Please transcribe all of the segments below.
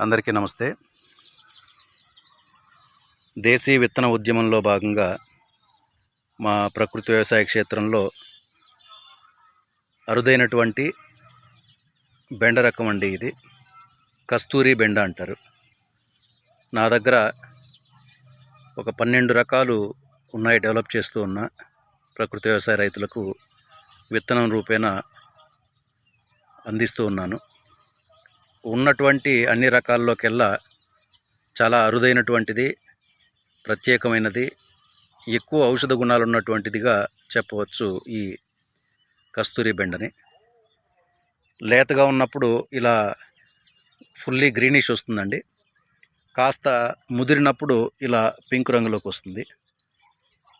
అందరికీ నమస్తే. దేశీ విత్తన ఉద్యమంలో భాగంగా మా ప్రకృతి వ్యవసాయ క్షేత్రంలో అరుదైనటువంటి బెండ రకం అండి ఇది. కస్తూరి బెండ అంటారు. నా దగ్గర ఒక పన్నెండు రకాలు ఉన్నాయి డెవలప్ చేస్తూ ఉన్న ప్రకృతి వ్యవసాయ రైతులకు విత్తనం రూపేణ అందిస్తూ ఉన్నాను. ఉన్నటువంటి అన్ని రకాల్లోకెల్లా చాలా అరుదైనటువంటిది ప్రత్యేకమైనది ఎక్కువ ఔషధ గుణాలు ఉన్నటువంటిదిగా చెప్పవచ్చు ఈ కస్తూరి బెండని. లేతగా ఉన్నప్పుడు ఇలా ఫుల్లీ గ్రీనిష్ వస్తుందండి. కాస్త ముదిరినప్పుడు ఇలా పింక్ రంగులోకి వస్తుంది.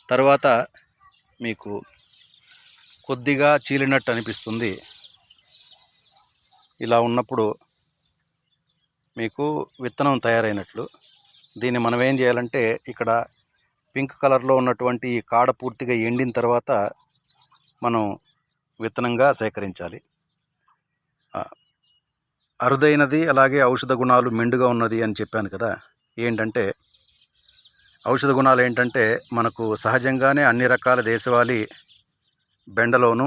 తర్వాత మీకు కొద్దిగా చీలినట్టు అనిపిస్తుంది. ఇలా ఉన్నప్పుడు మీకు విత్తనం తయారైనట్లు. దీన్ని మనం ఏం చేయాలంటే ఇక్కడ పింక్ కలర్లో ఉన్నటువంటి ఈ కాడ పూర్తిగా ఎండిన తర్వాత మనం విత్తనంగా సేకరించాలి. అరుదైనది అలాగే ఔషధ గుణాలు మెండుగా ఉన్నది అని చెప్పాను కదా. ఏంటంటే ఔషధ గుణాలు ఏంటంటే మనకు సహజంగానే అన్ని రకాల దేశవాళీ బెండలోను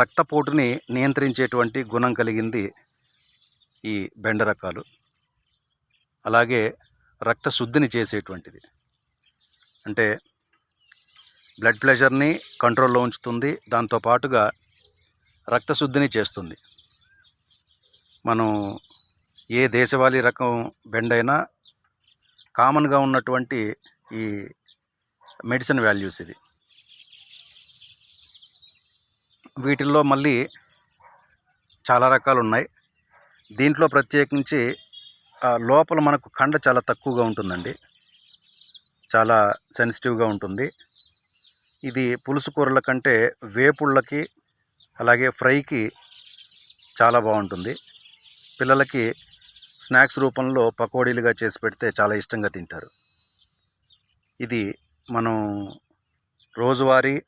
రక్తపోటుని నియంత్రించేటువంటి గుణం కలిగింది. ఈ బెండ రకాలు అలాగే రక్త శుద్ధిని చేసేటువంటిది. అంటే బ్లడ్ ప్రెషర్ని కంట్రోల్లో ఉంచుతుంది దాంతో పాటుగా రక్త శుద్ధిని చేస్తుంది. మనం ఏ దేశవాళీ రకం బెండైనా కామన్గా ఉన్నటువంటి ఈ మెడిసిన్ వాల్యూస్ ఇది. వీటిల్లో మళ్ళీ చాలా రకాలు ఉన్నాయి దీంట్లో ప్రత్యేకించి ఆ లోపల మనకు కండ చాలా తక్కువగా ఉంటుందండి. చాలా సెన్సిటివ్గా ఉంటుంది. ఇది పులుసు కూరల కంటే వేపుళ్ళకి అలాగే ఫ్రైకి చాలా బాగుంటుంది. పిల్లలకి స్నాక్స్ రూపంలో పకోడీలుగా చేసి పెడితే చాలా ఇష్టంగా తింటారు. ఇది మనం రోజువారీ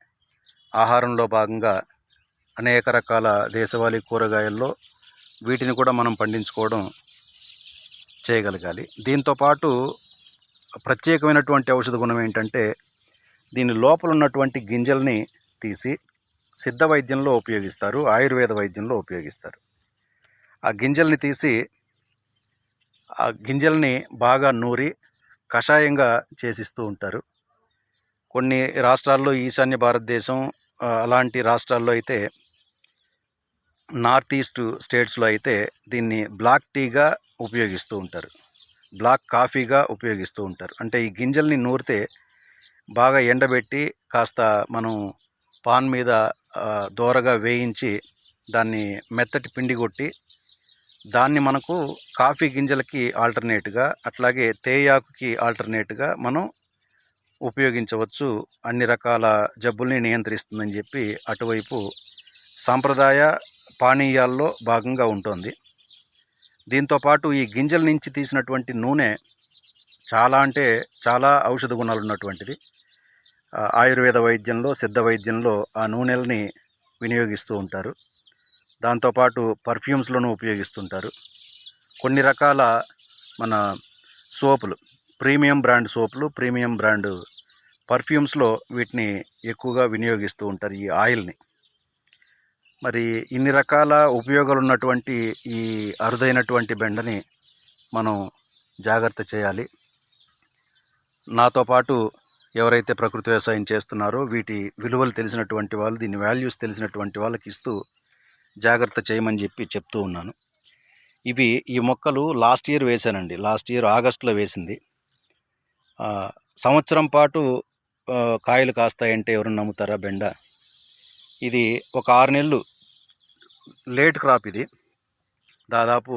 ఆహారంలో భాగంగా అనేక రకాల దేశవాళీ కూరగాయల్లో వీటిని కూడా మనం పండించుకోవడం చేయగలగాలి. దీంతోపాటు ప్రత్యేకమైనటువంటి ఔషధ గుణం ఏంటంటే దీని లోపల ఉన్నటువంటి గింజల్ని తీసి సిద్ధ వైద్యంలో ఉపయోగిస్తారు ఆయుర్వేద వైద్యంలో ఉపయోగిస్తారు. ఆ గింజల్ని తీసి ఆ గింజల్ని బాగా నూరి కషాయంగా చేసిస్తూ ఉంటారు. కొన్ని రాష్ట్రాల్లో ఈశాన్య భారతదేశం అలాంటి రాష్ట్రాల్లో అయితే నార్త్ ఈస్ట్ స్టేట్స్లో అయితే దీన్ని బ్లాక్ టీగా ఉపయోగిస్తూ ఉంటారు. బ్లాక్ కాఫీగా ఉపయోగిస్తూ ఉంటారు. అంటే ఈ గింజల్ని నూరితే బాగా ఎండబెట్టి కాస్త మనం పాన్ మీద దోరగా వేయించి దాన్ని మెత్తటి పిండి కొట్టి దాన్ని మనకు కాఫీ గింజలకి ఆల్టర్నేట్గా అట్లాగే తేయాకుకి ఆల్టర్నేట్గా మనం ఉపయోగించవచ్చు. అన్ని రకాల జబ్బుల్ని నియంత్రిస్తుందని చెప్పి అటువైపు సాంప్రదాయ పానీయాల్లో భాగంగా ఉంటుంది. దీంతోపాటు ఈ గింజల నుంచి తీసినటువంటి నూనె చాలా అంటే చాలా ఔషధ గుణాలు ఉన్నటువంటిది. ఆయుర్వేద వైద్యంలో సిద్ధ వైద్యంలో ఆ నూనెల్ని వినియోగిస్తూ ఉంటారు. దాంతోపాటు పర్ఫ్యూమ్స్లోనూ ఉపయోగిస్తుంటారు. కొన్ని రకాల మన సోపులు ప్రీమియం బ్రాండ్ సోపులు ప్రీమియం బ్రాండ్ పర్ఫ్యూమ్స్లో వీటిని ఎక్కువగా వినియోగిస్తూ ఉంటారు ఈ ఆయిల్ని. మరి ఇన్ని రకాల ఉపయోగాలు ఉన్నటువంటి ఈ అరుదైనటువంటి బెండని మనం జాగ్రత్త చేయాలి. నాతో పాటు ఎవరైతే ప్రకృతి వ్యవసాయం చేస్తున్నారో వీటి విలువలు తెలిసినటువంటి వాళ్ళు దీని వాల్యూస్ తెలిసినటువంటి వాళ్ళకి ఇస్తూ జాగ్రత్త చేయమని చెప్పి చెప్తూ ఉన్నాను. ఇవి ఈ మొక్కలు లాస్ట్ ఇయర్ వేశానండి. లాస్ట్ ఇయర్ ఆగస్టులో వేసింది. సంవత్సరం పాటు కాయలు కాస్తాయంటే ఎవరు నమ్ముతారా బెండ? ఇది ఒక ఆరు నెలలు లేట్ క్రాప్ ఇది. దాదాపు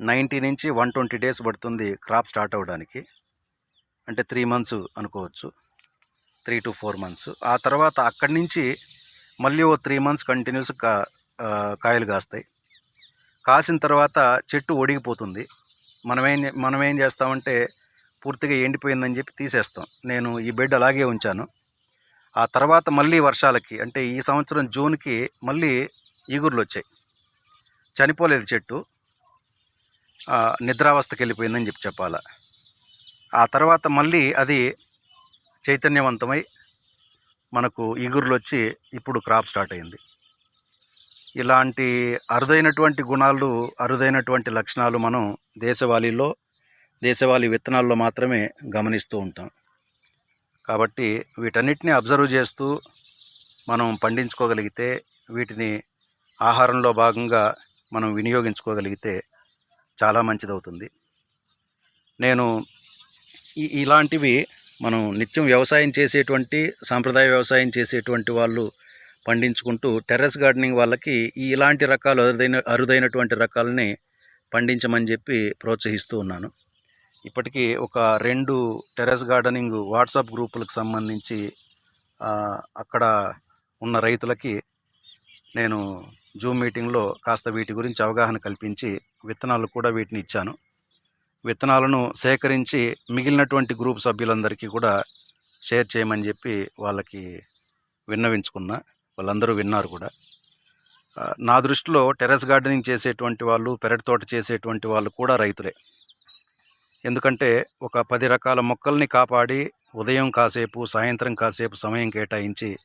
నైంటీ నుంచి వన్ ట్వంటీ డేస్ పడుతుంది క్రాప్ స్టార్ట్ అవ్వడానికి అంటే త్రీ మంత్స్ అనుకోవచ్చు. Three to four months. ఆ తర్వాత అక్కడి నుంచి మళ్ళీ ఓ త్రీ మంత్స్ కంటిన్యూస్ కా కాయలు కాస్తాయి. కాసిన తర్వాత చెట్టు ఒడిగిపోతుంది. మనమేం మనమేం చేస్తామంటే పూర్తిగా ఎండిపోయిందని చెప్పి తీసేస్తాం. నేను ఈ బెడ్ అలాగే ఉంచాను. ఆ తర్వాత మళ్ళీ వర్షాలకి అంటే ఈ సంవత్సరం జూన్కి మళ్ళీ ఈగుర్లు వచ్చాయి చనిపోలేదు చెట్టు. నిద్రావస్థకి వెళ్ళిపోయిందని చెప్పి చెప్పాల. ఆ తర్వాత మళ్ళీ అది చైతన్యవంతమై మనకు ఈగుర్లు వచ్చి ఇప్పుడు క్రాప్ స్టార్ట్ అయింది. ఇలాంటి అరుదైనటువంటి గుణాలు అరుదైనటువంటి లక్షణాలు మనం దేశవాళీలో దేశవాళీ విత్తనాల్లో మాత్రమే గమనిస్తూ ఉంటాం. కాబట్టి వీటన్నిటిని అబ్జర్వ్ చేస్తూ మనం పండించుకోగలిగితే వీటిని ఆహారంలో భాగంగా మనం వినియోగించుకోగలిగితే చాలా మంచిదవుతుంది. నేను ఈ ఇలాంటివి మనం నిత్యం వ్యవసాయం చేసేటువంటి సాంప్రదాయ వ్యవసాయం చేసేటువంటి వాళ్ళు పండించుకుంటూ టెర్రస్ గార్డెనింగ్ వాళ్ళకి ఈ ఇలాంటి రకాలు అరుదైన అరుదైనటువంటి రకాలని పండించమని చెప్పి ప్రోత్సహిస్తూ ఉన్నాను. ఇప్పటికీ ఒక రెండు టెర్రస్ గార్డెనింగ్ వాట్సాప్ గ్రూపులకు సంబంధించి అక్కడ ఉన్న రైతులకి నేను జూమ్ మీటింగ్లో కాస్త వీటి గురించి అవగాహన కల్పించి విత్తనాలు కూడా వీటిని ఇచ్చాను. విత్తనాలను సేకరించి మిగిలినటువంటి గ్రూప్ సభ్యులందరికీ కూడా షేర్ చేయమని చెప్పి వాళ్ళకి విన్నవించుకున్నా. వాళ్ళందరూ విన్నారు కూడా. నా దృష్టిలో టెర్రస్ గార్డెనింగ్ చేసేటువంటి వాళ్ళు పెరటి తోట చేసేటువంటి వాళ్ళు కూడా రైతులే. ఎందుకంటే ఒక పది రకాల మొక్కల్ని కాపాడి ఉదయం కాసేపు సాయంత్రం కాసేపు సమయం కేటాయించి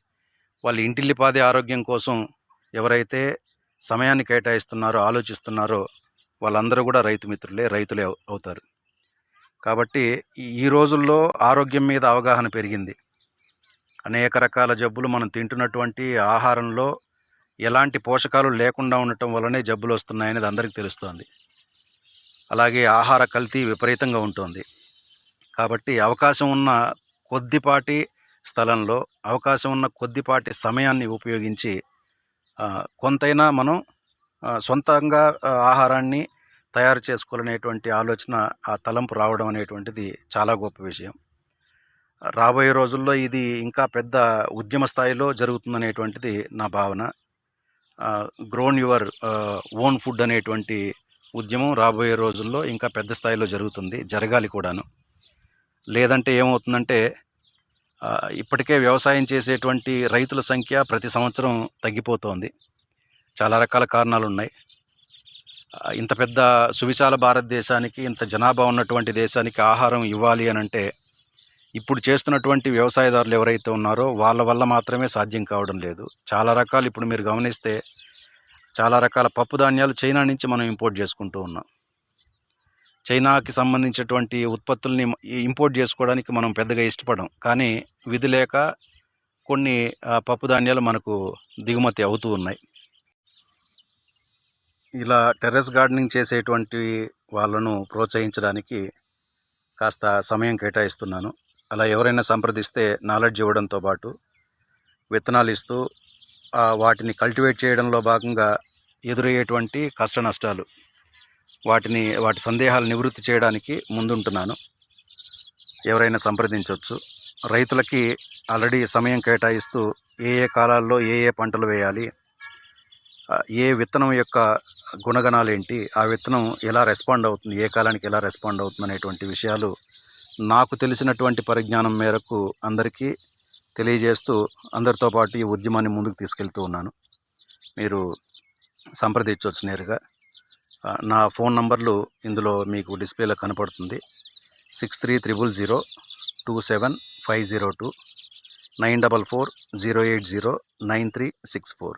వాళ్ళ ఇంటిల్లిపాది ఆరోగ్యం కోసం ఎవరైతే సమయాన్ని కేటాయిస్తున్నారో ఆలోచిస్తున్నారో వాళ్ళందరూ కూడా రైతు మిత్రులే రైతులే అవుతారు. కాబట్టి ఈ- రోజుల్లో ఆరోగ్యం మీద అవగాహన పెరిగింది. అనేక రకాల జబ్బులు మనం తింటున్నటువంటి ఆహారంలో ఎలాంటి పోషకాలు లేకుండా ఉండటం వల్లనే జబ్బులు వస్తున్నాయనేది అందరికీ తెలుస్తోంది. అలాగే ఆహార కల్తీ విపరీతంగా ఉంటుంది. కాబట్టి అవకాశం ఉన్న కొద్దిపాటి స్థలంలో అవకాశం ఉన్న కొద్దిపాటి సమయాన్ని ఉపయోగించి కొంతైనా మనం సొంతంగా ఆహారాన్ని తయారు చేసుకోవాలనేటువంటి ఆలోచన ఆ తలంపు రావడం అనేటువంటిది చాలా గొప్ప విషయం. రాబోయే రోజుల్లో ఇది ఇంకా పెద్ద ఉద్యమ స్థాయిలో జరుగుతుందనేటువంటిది నా భావన. గ్రోన్ యువర్ ఓన్ ఫుడ్ అనేటువంటి ఉద్యమం రాబోయే రోజుల్లో ఇంకా పెద్ద స్థాయిలో జరుగుతుంది జరగాలి కూడాను. లేదంటే ఏమవుతుందంటే ఇప్పటికే వ్యవసాయం చేసేటువంటి రైతుల సంఖ్య ప్రతి సంవత్సరం తగ్గిపోతోంది. చాలా రకాల కారణాలు ఉన్నాయి ఇంత పెద్ద సువిశాల భారతదేశానికి ఇంత జనాభా ఉన్నటువంటి దేశానికి ఆహారం ఇవ్వాలి అని అంటే ఇప్పుడు చేస్తున్నటువంటి వ్యవసాయదారులు ఎవరైతే ఉన్నారో వాళ్ళ వల్ల మాత్రమే సాధ్యం కావడం లేదు. చాలా రకాలు ఇప్పుడు మీరు గమనిస్తే చాలా రకాల పప్పు ధాన్యాలు చైనా నుంచి మనం ఇంపోర్ట్ చేసుకుంటూ ఉన్నాం. చైనాకి సంబంధించినటువంటి ఉత్పత్తుల్ని ఇంపోర్ట్ చేసుకోవడానికి మనం పెద్దగా ఇష్టపడం. కానీ విధి లేక కొన్ని పప్పుధాన్యాలు పప్పు ధాన్యాలు మనకు దిగుమతి అవుతూ ఉన్నాయి. ఇలా టెర్రస్ గార్డెనింగ్ చేసేటువంటి వాళ్ళను ప్రోత్సహించడానికి కాస్త సమయం కేటాయిస్తున్నాను. అలా ఎవరైనా సంప్రదిస్తే నాలెడ్జ్ ఇవ్వడంతో పాటు విత్తనాలు ఇస్తూ వాటిని కల్టివేట్ చేయడంలో భాగంగా ఎదురయ్యేటువంటి కష్ట నష్టాలు వాటిని వాటి సందేహాలు నివృత్తి చేయడానికి ముందుంటున్నాను. ఎవరైనా సంప్రదించవచ్చు రైతులకి ఆల్రెడీ సమయం కేటాయిస్తూ ఏ ఏ కాలాల్లో ఏ ఏ పంటలు వేయాలి ఏ విత్తనం యొక్క గుణగణాలు ఏంటి ఆ విత్తనం ఎలా రెస్పాండ్ అవుతుంది ఏ కాలానికి ఎలా రెస్పాండ్ అవుతుంది అనేటువంటి విషయాలు నాకు తెలిసినటువంటి పరిజ్ఞానం మేరకు అందరికీ తెలియజేస్తూ అందరితో పాటు ఈ ఉద్యమాన్ని ముందుకు తీసుకెళ్తూ ఉన్నాను. మీరు సంప్రదించవచ్చు నేరుగా. నా ఫోన్ నంబర్లు ఇందులో మీకు డిస్ప్లేలో కనపడుతుంది. Six three triple zero two seven five zero two nine double four zero eight zero nine three six four